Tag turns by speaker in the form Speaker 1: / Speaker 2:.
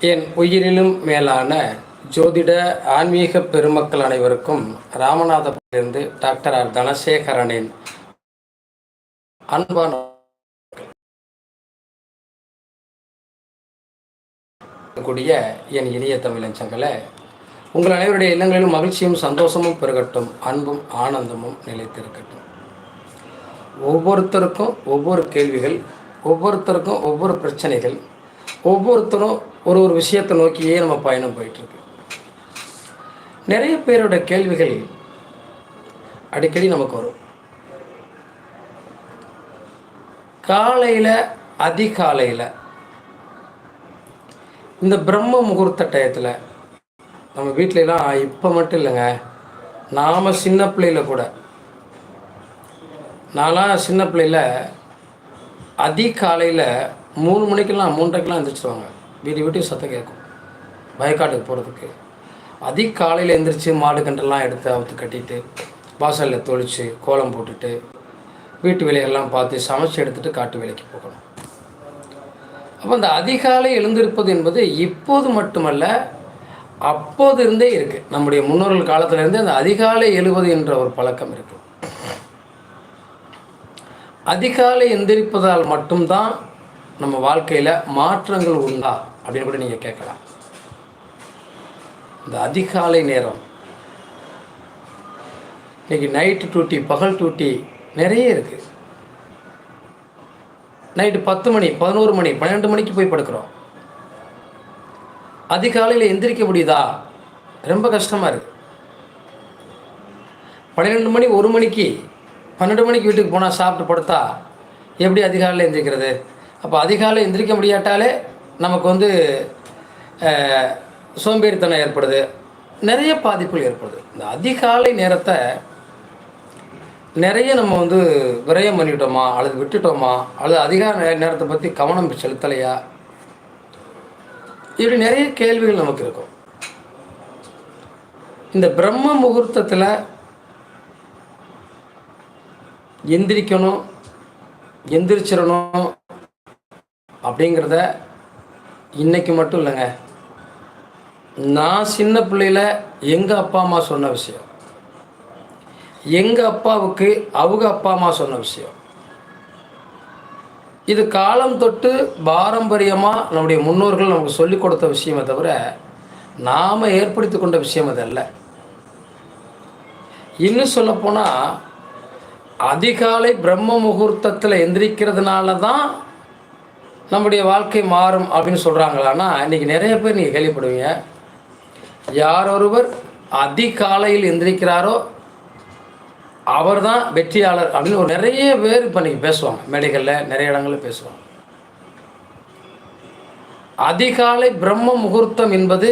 Speaker 1: என் உயிரிலும் மேலான ஜோதிட ஆன்மீக பெருமக்கள் அனைவருக்கும் ராமநாதபுரத்திலிருந்து டாக்டர் ஆர் தனசேகரனின் அன்பான கூடிய என் இனிய தமிழஞ்சங்களை உங்கள் அனைவருடைய இல்லங்களிலும் மகிழ்ச்சியும் சந்தோஷமும் பெருகட்டும் அன்பும் ஆனந்தமும் நிலைத்திருக்கட்டும். ஒவ்வொருத்தருக்கும் ஒவ்வொரு கேள்விகள் ஒவ்வொருத்தருக்கும் ஒவ்வொரு பிரச்சனைகள் ஒவ்வொருத்தரும் ஒரு ஒரு விஷயத்தை நோக்கியே நம்ம பயணம் போயிட்டுருக்கு. நிறைய பேரோட கேள்விகள் அடிக்கடி நமக்கு வரும். காலையில் அதிகாலையில் இந்த பிரம்ம முகூர்த்த டயத்தில் நம்ம வீட்டிலலாம் இப்போ மட்டும் இல்லைங்க. நாம் சின்ன பிள்ளையில கூட. நான்லாம் சின்ன பிள்ளையில் அதிகாலையில் மூணு மணிக்கெல்லாம் மூன்றரைக்கெல்லாம் எழுந்திரிச்சிருவாங்க வீடு வீட்டுக்கு சத்தம் கேட்கும். வயக்காட்டுக்கு போகிறதுக்கு அதிகாலையில் எழுந்திரிச்சு மாடு கன்றெல்லாம் எடுத்து அவுத்து கட்டிட்டு வாசலில் தொளித்து கோலம் போட்டுட்டு வீட்டு வேலையெல்லாம் பார்த்து சமைச்சு எடுத்துட்டு காட்டு வேலைக்கு போகணும். அப்போ அந்த அதிகாலை எழுந்திருப்பது என்பது இப்போது மட்டுமல்ல அப்போது இருந்தே இருக்குது நம்முடைய முன்னோர்கள் காலத்திலேருந்தே அந்த அதிகாலை எழுவது என்ற ஒரு பழக்கம் இருக்குது அதிகாலை எந்திரிப்பதால் மட்டும்தான் நம்ம வாழ்க்கையில் மாற்றங்கள் உண்டா அப்படின்னு கூட நீங்கள் கேட்கலாம். இந்த அதிகாலை நேரம். இன்றைக்கி நைட்டு டூட்டி பகல் டூட்டி நிறைய இருக்குது நைட்டு பத்து மணி பதினோரு மணி பன்னெண்டு மணிக்கு போய் படுக்கிறோம். அதிகாலையில் எந்திரிக்க முடியுதா ரொம்ப கஷ்டமாக இருக்குது பன்னிரெண்டு மணி ஒரு மணிக்கு பன்னெண்டு மணிக்கு வீட்டுக்கு போனால் சாப்பிட்டு படுத்தா எப்படி அதிகாலையில் எந்திரிக்கிறது? அப்போ அதிகாலை எந்திரிக்க முடியாட்டாலே நமக்கு வந்து சோம்பேறித்தனம் ஏற்படுது. நிறைய பாதிப்புகள் ஏற்படுது. இந்த அதிகாலை நேரத்தை நிறைய நம்ம வந்து விரயம் பண்ணிட்டோமா அல்லது விட்டுட்டோமா அல்லது அதிகார நேரத்தை பற்றி கவனம் செலுத்தலையா? இப்படி நிறைய கேள்விகள் நமக்கு இருக்கும். இந்த பிரம்ம முகூர்த்தத்தில் எந்திரிக்கணும் எந்திரிச்சிடணும் அப்படிங்கிறத இன்றைக்கி மட்டும் இல்லைங்க. நான் சின்ன பிள்ளையில எங்கள் அப்பா அம்மா சொன்ன விஷயம். எங்கள் அப்பாவுக்கு அவங்க அப்பா அம்மா சொன்ன விஷயம். இது காலம் தொட்டு பாரம்பரியமாக நம்முடைய முன்னோர்கள் நமக்கு சொல்லிக் கொடுத்த விஷயமே தவிர நாம் ஏற்படுத்தி கொண்ட விஷயம் அது அல்ல. இன்னும் சொல்லப்போனால் அதிகாலை பிரம்ம முகூர்த்தத்தில் எந்திரிக்கிறதுனால தான் நம்முடைய வாழ்க்கை மாறும் அப்படின்னு சொல்கிறாங்களான்னா இன்றைக்கி நிறைய பேர் நீங்கள் கேள்விப்படுவீங்க. யார் ஒருவர் அதிகாலையில் எந்திரிக்கிறாரோ அவர்தான் வெற்றியாளர் அப்படின்னு ஒரு நிறைய பேர் இப்போ நீங்கள் பேசுவாங்க. மேடைகளில் நிறைய இடங்களில் பேசுவாங்க. அதிகாலை பிரம்ம முகூர்த்தம் என்பது